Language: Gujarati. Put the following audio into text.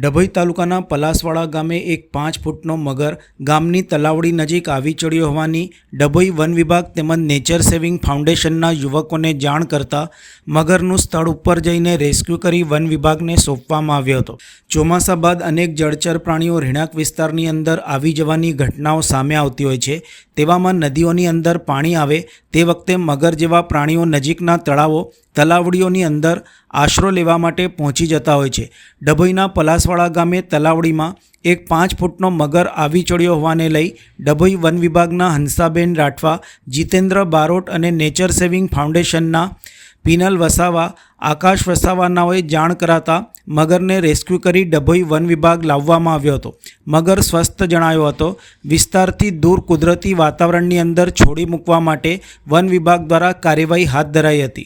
ડભોઈ તાલુકાના પલાસવાડા ગામે એક પાંચ ફૂટનો મગર ગામની તલાવડી નજીક આવી ચડ્યો હોવાની ડભોઈ વન વિભાગ તેમજ નેચર સેવિંગ ફાઉન્ડેશનના યુવકોને જાણ કરતા મગરનું સ્થળ ઉપર જઈને રેસ્ક્યુ કરી વન વિભાગને સોંપવામાં આવ્યો હતો. ચોમાસા બાદ અનેક જળચર પ્રાણીઓ રહેણાંક વિસ્તારની અંદર આવી જવાની ઘટનાઓ સામે આવતી હોય છે. તેવામાં નદીઓની અંદર પાણી આવે તે વખતે મગર જેવા પ્રાણીઓ નજીકના તળાવો તલાવડીઓની અંદર આશરો લેવા માટે પહોંચી જતા હોય છે. ડભોઈના પલાસવાડા ગામે તલાવડીમાં એક પાંચ ફૂટનો મગર આવી ચડ્યો હોવાને લઈ ડભોઈ વન વિભાગના હંસાબેન રાઠવા, જીતેન્દ્ર બારોટ અને નેચર સેવિંગ ફાઉન્ડેશનના પિનલ વસાવા, આકાશ વસાવાનાઓએ જાણ કરાતા મગરને રેસ્ક્યુ કરી ડભોઈ વન વિભાગ લાવવામાં આવ્યો હતો. મગર સ્વસ્થ જણાયો હતો, વિસ્તારથી દૂર કુદરતી વાતાવરણની અંદર છોડી મૂકવા માટે વન વિભાગ દ્વારા કાર્યવાહી હાથ ધરાઈ હતી.